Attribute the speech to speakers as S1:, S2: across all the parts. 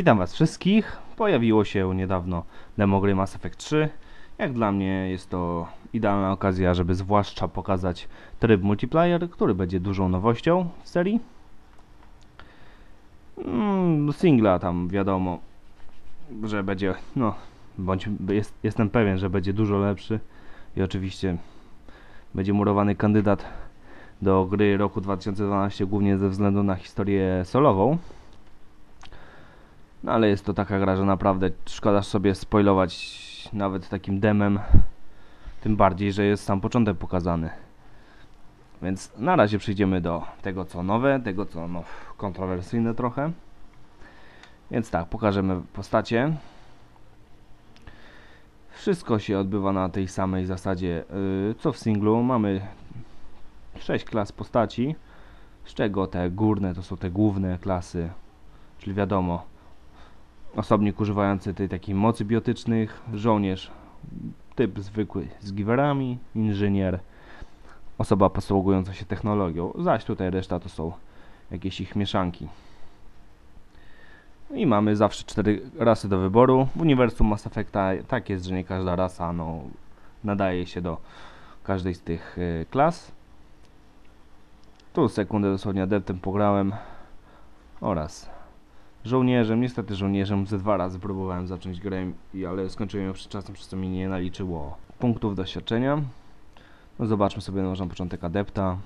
S1: Witam Was wszystkich. Pojawiło się niedawno demo gry Mass Effect 3. Jak dla mnie jest to idealna okazja, żeby zwłaszcza pokazać tryb multiplayer, który będzie dużą nowością w serii. Mm, singla tam wiadomo, że będzie, no, bądź jest, jestem pewien, że będzie dużo lepszy i oczywiście będzie murowany kandydat do gry roku 2012 głównie ze względu na historię solową. No ale jest to taka gra, że naprawdę szkoda sobie spoilować nawet takim demem. Tym bardziej, że jest sam początek pokazany. Więc na razie przejdziemy do tego co nowe, tego co no, kontrowersyjne trochę. Więc tak, pokażemy postacie. Wszystko się odbywa na tej samej zasadzie yy, co w singlu. Mamy 6 klas postaci, z czego te górne to są te główne klasy, czyli wiadomo, osobnik używający tej takiej mocy biotycznych, żołnierz typ zwykły z giwerami, inżynier, osoba posługująca się technologią, zaś tutaj reszta to są jakieś ich mieszanki. I mamy zawsze cztery rasy do wyboru. W uniwersum Mass Effecta tak jest, że nie każda rasa no, nadaje się do każdej z tych y, klas. Tu sekundę dosłownie adeptem pograłem oraz żołnierzem. Niestety żołnierzem ze dwa razy próbowałem zacząć grę, ale skończyłem ją przed czasem, przez co mi nie naliczyło punktów doświadczenia. No zobaczmy sobie na początek adepta.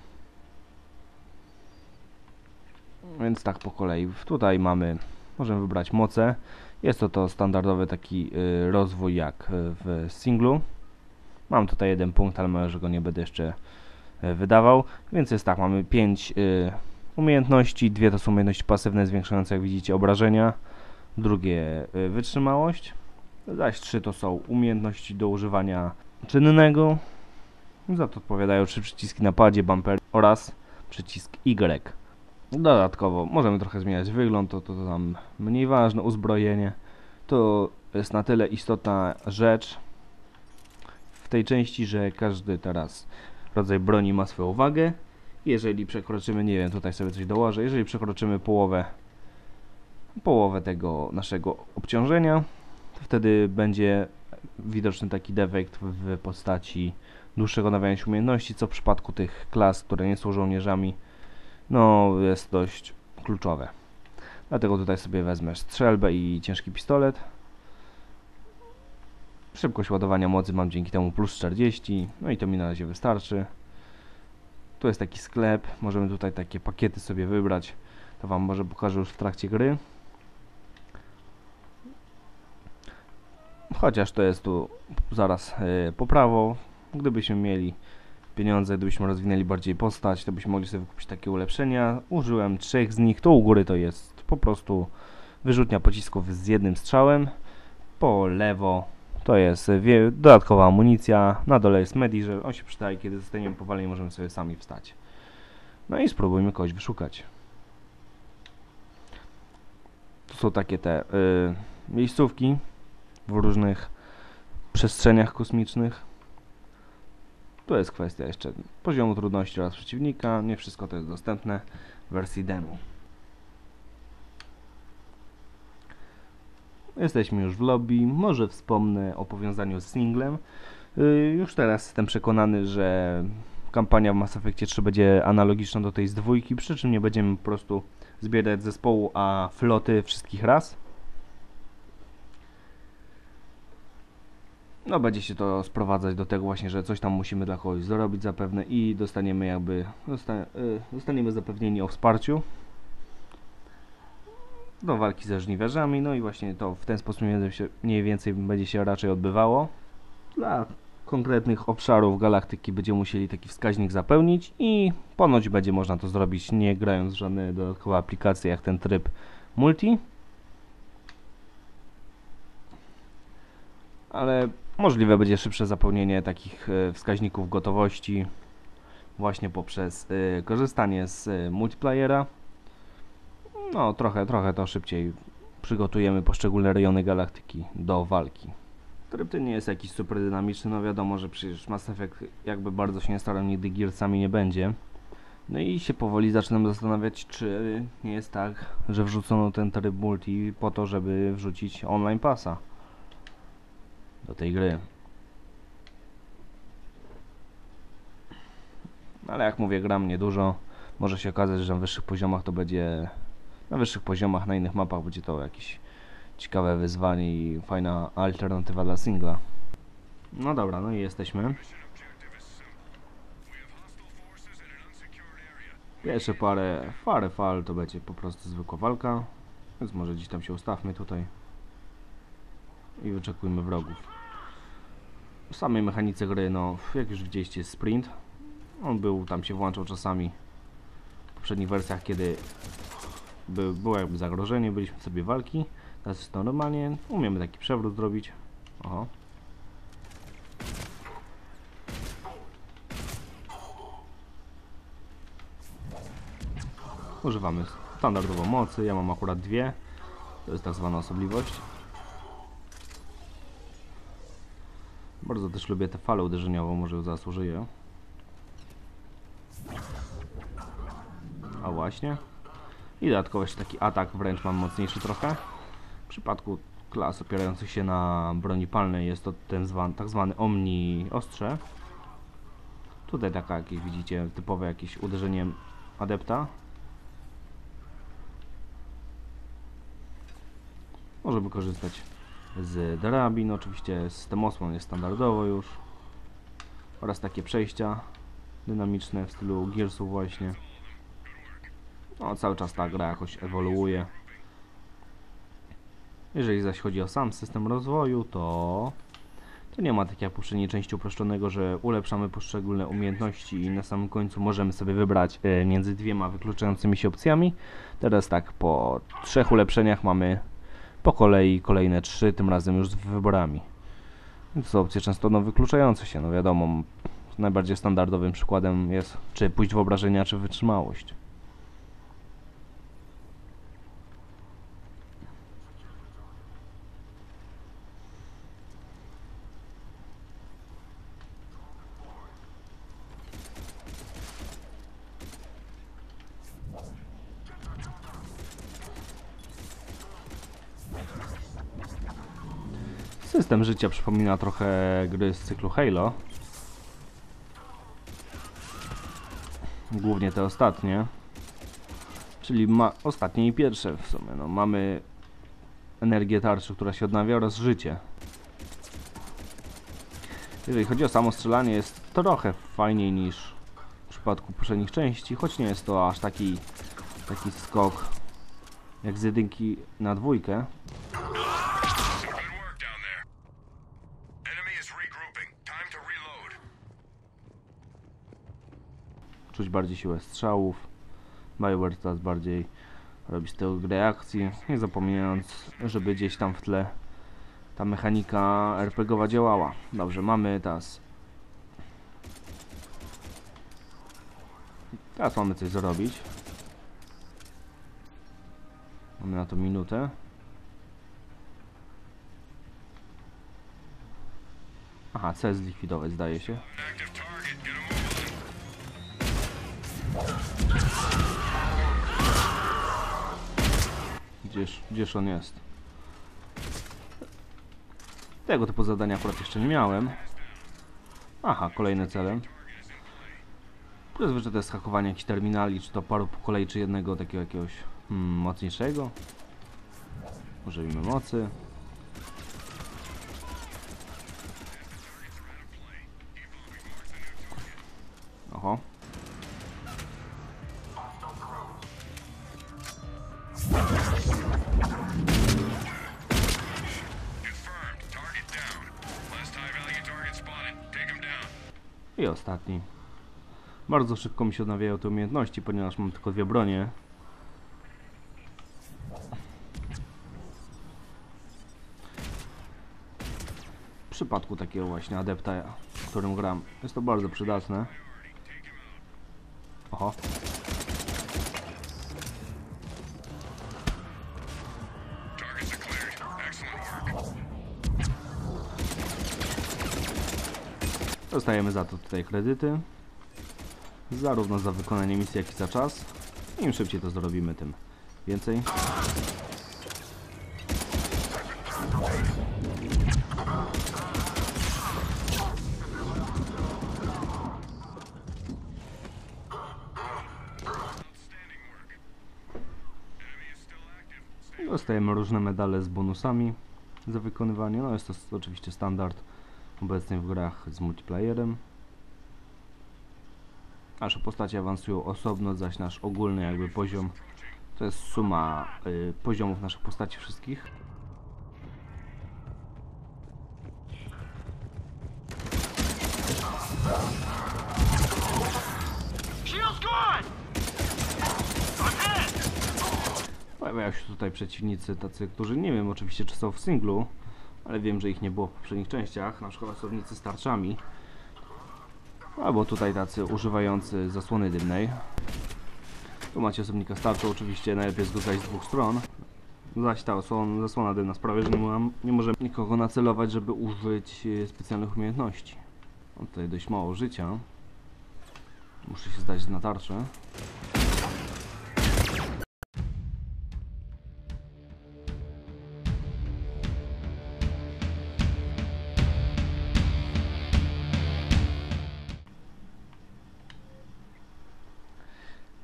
S1: Więc tak po kolei. Tutaj mamy, możemy wybrać moce. Jest to to standardowy taki y, rozwój jak w singlu. Mam tutaj jeden punkt, ale może go nie będę jeszcze y, wydawał. Więc jest tak, mamy 5 y, umiejętności. Dwie to są umiejętności pasywne, zwiększające, jak widzicie, obrażenia. Drugie y, wytrzymałość. Zaś trzy to są umiejętności do używania czynnego. Za to odpowiadają trzy przyciski na padzie, bumper oraz przycisk Y. Dodatkowo możemy trochę zmieniać wygląd, to, to, to tam mniej ważne, uzbrojenie. To jest na tyle istotna rzecz w tej części, że każdy teraz rodzaj broni ma swoją wagę jeżeli przekroczymy, nie wiem, tutaj sobie coś dołożę, jeżeli przekroczymy połowę, połowę tego naszego obciążenia, to wtedy będzie widoczny taki defekt w postaci dłuższego nawijania się umiejętności, co w przypadku tych klas, które nie są żołnierzami, no jest dość kluczowe. Dlatego tutaj sobie wezmę strzelbę i ciężki pistolet. Szybkość ładowania mocy mam dzięki temu plus 40, no i to mi na razie wystarczy. Tu jest taki sklep, możemy tutaj takie pakiety sobie wybrać. To Wam może pokażę już w trakcie gry. Chociaż to jest tu zaraz yy, po prawo. Gdybyśmy mieli pieniądze, gdybyśmy rozwinęli bardziej postać, to byśmy mogli sobie kupić takie ulepszenia. Użyłem trzech z nich. To u góry to jest po prostu wyrzutnia pocisków z jednym strzałem. Po lewo to jest wie, dodatkowa amunicja, na dole jest medi, że on się przydaje, kiedy zostaniemy powaleni, możemy sobie sami wstać. No i spróbujmy kogoś wyszukać. Tu są takie te y, miejscówki w różnych przestrzeniach kosmicznych. To jest kwestia jeszcze poziomu trudności oraz przeciwnika. Nie wszystko to jest dostępne w wersji demo. Jesteśmy już w lobby, może wspomnę o powiązaniu z singlem. Yy, już teraz jestem przekonany, że kampania w Mass Effect 3 będzie analogiczna do tej z dwójki, przy czym nie będziemy po prostu zbierać zespołu, a floty wszystkich raz. No będzie się to sprowadzać do tego właśnie, że coś tam musimy dla kogoś zrobić zapewne i dostaniemy jakby, yy, dostaniemy zapewnienie o wsparciu do walki ze żniwiarzami, no i właśnie to w ten sposób mniej więcej będzie się raczej odbywało. Dla konkretnych obszarów galaktyki będziemy musieli taki wskaźnik zapełnić i ponoć będzie można to zrobić nie grając w żadne dodatkowe aplikacje jak ten tryb multi. Ale możliwe będzie szybsze zapełnienie takich e, wskaźników gotowości właśnie poprzez e, korzystanie z e, multiplayera no trochę, trochę to szybciej przygotujemy poszczególne rejony galaktyki do walki. Tryb nie jest jakiś super dynamiczny, no wiadomo, że przecież Mass Effect jakby bardzo się nie starał, nigdy Gearsami nie będzie. No i się powoli zaczynam zastanawiać, czy nie jest tak, że wrzucono ten tryb multi po to, żeby wrzucić online passa do tej gry. Ale jak mówię, gram niedużo. Może się okazać, że na wyższych poziomach to będzie. Na wyższych poziomach, na innych mapach będzie to jakieś ciekawe wyzwanie i fajna alternatywa dla singla. No dobra, no i jesteśmy. Pierwsze parę, parę fal to będzie po prostu zwykła walka. Więc może gdzieś tam się ustawmy tutaj. I wyczekujmy wrogów. W samej mechanice gry, no jak już widzieliście jest sprint. On był, tam się włączał czasami w poprzednich wersjach, kiedy by, było jakby zagrożenie, byliśmy sobie walki. Teraz jest normalnie, umiemy taki przewrót zrobić. Oho. Używamy standardowo mocy, ja mam akurat dwie. To jest tak zwana osobliwość. Bardzo też lubię tę falę uderzeniową, może ją zasłużyję. A właśnie. I dodatkowo jeszcze taki atak wręcz mam mocniejszy trochę. W przypadku klas opierających się na broni palnej jest to ten zwany, tak zwany omni ostrze. Tutaj taka jakieś widzicie typowe jakieś uderzenie adepta. Możemy korzystać z drabin, oczywiście system osłon jest standardowo już oraz takie przejścia dynamiczne w stylu Gearsów właśnie. No, cały czas ta gra jakoś ewoluuje. Jeżeli zaś chodzi o sam system rozwoju, to to nie ma tak jak w poprzedniej części uproszczonego, że ulepszamy poszczególne umiejętności i na samym końcu możemy sobie wybrać e, między dwiema wykluczającymi się opcjami. Teraz tak, po trzech ulepszeniach mamy po kolei kolejne trzy, tym razem już z wyborami. To są opcje często no, wykluczające się, no wiadomo. Najbardziej standardowym przykładem jest czy pójść w obrażenia, czy wytrzymałość. System życia przypomina trochę gry z cyklu Halo. Głównie te ostatnie. Czyli ma ostatnie i pierwsze w sumie. No, mamy energię tarczy, która się odnawia oraz życie. Jeżeli chodzi o samo strzelanie jest trochę fajniej niż w przypadku poprzednich części, choć nie jest to aż taki taki skok jak z jedynki na dwójkę. Czuć bardziej siłę strzałów. BioWare teraz bardziej robi z tego gry akcji, nie zapominając, żeby gdzieś tam w tle ta mechanika RPGowa działała. Dobrze, mamy teraz... Teraz mamy coś zrobić. Mamy na to minutę. Aha, C zlikwidować zdaje się. Gdzież, gdzież on jest? Tego typu zadania akurat jeszcze nie miałem. Aha, kolejne cele. Zazwyczaj to jest hakowanie jakichś terminali, czy to paru kolei, czy jednego takiego jakiegoś hmm, mocniejszego. Użyjmy mocy. Oho. I ostatni. Bardzo szybko mi się odnawiają te umiejętności, ponieważ mam tylko dwie bronie. W przypadku takiego właśnie adepta, którym gram, jest to bardzo przydatne. Oho. Dostajemy za to tutaj kredyty. zarówno za wykonanie misji, jak i za czas. Im szybciej to zrobimy, tym więcej. Dostajemy różne medale z bonusami za wykonywanie. No jest to oczywiście standard obecny w grach z multiplayerem. Nasze postacie awansują osobno, zaś nasz ogólny jakby poziom to jest suma y, poziomów naszych postaci wszystkich. Pojawiają się tutaj przeciwnicy tacy, którzy nie wiem oczywiście czy są w singlu, ale wiem, że ich nie było w poprzednich częściach, na przykład osobnicy z tarczami. Albo tutaj tacy używający zasłony dymnej. Tu macie osobnika z tarczą, oczywiście najlepiej jest z dwóch stron. Zaś ta osłon, zasłona dymna sprawia, że nie, nie możemy nikogo nacelować, żeby użyć e, specjalnych umiejętności. Mam tutaj dość mało życia. Muszę się zdać na tarczę.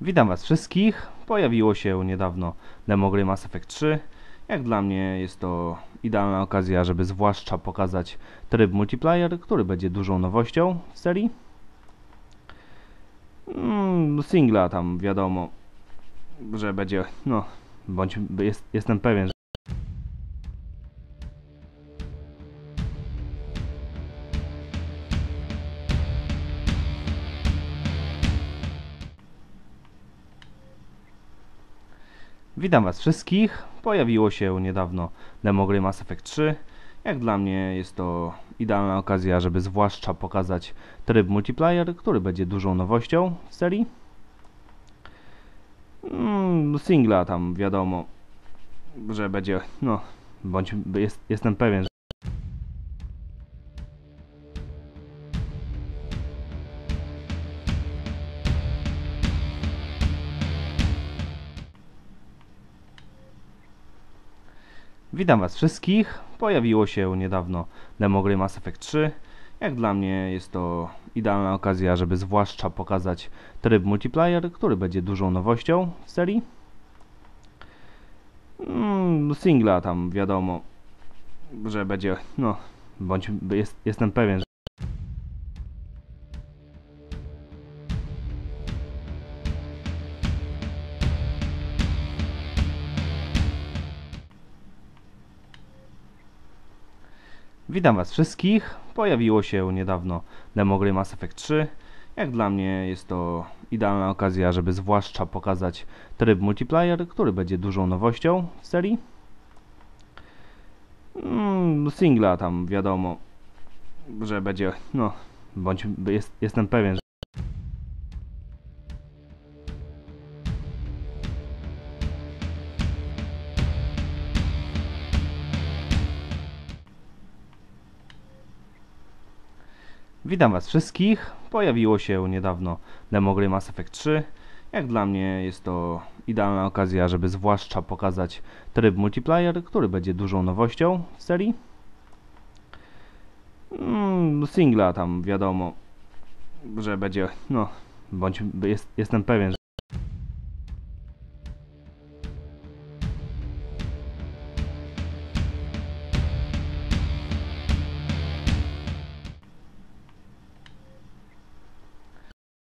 S1: Witam Was wszystkich. Pojawiło się niedawno demo gry Mass Effect 3. Jak dla mnie jest to idealna okazja, żeby zwłaszcza pokazać tryb multiplayer, który będzie dużą nowością w serii. Mm, singla tam wiadomo, że będzie, no, bądź jest, jestem pewien, że Witam Was wszystkich. Pojawiło się niedawno demo gry Mass Effect 3. Jak dla mnie jest to idealna okazja, żeby zwłaszcza pokazać tryb multiplayer, który będzie dużą nowością w serii. Mm, singla tam wiadomo, że będzie, no, bądź jest, jestem pewien, że Witam Was wszystkich. Pojawiło się niedawno demo gry Mass Effect 3. Jak dla mnie jest to idealna okazja, żeby zwłaszcza pokazać tryb multiplayer, który będzie dużą nowością w serii. Mm, singla tam wiadomo, że będzie, no, bądź jest, jestem pewien, że Witam Was wszystkich. Pojawiło się niedawno demo gry Mass Effect 3. Jak dla mnie jest to idealna okazja, żeby zwłaszcza pokazać tryb multiplayer, który będzie dużą nowością w serii. Mm, singla tam wiadomo, że będzie, no, bądź jest, jestem pewien, że Witam Was wszystkich. Pojawiło się niedawno demo gry Mass Effect 3. Jak dla mnie jest to idealna okazja, żeby zwłaszcza pokazać tryb multiplayer, który będzie dużą nowością w serii. Mm, singla tam wiadomo, że będzie, no, bądź jest, jestem pewien, że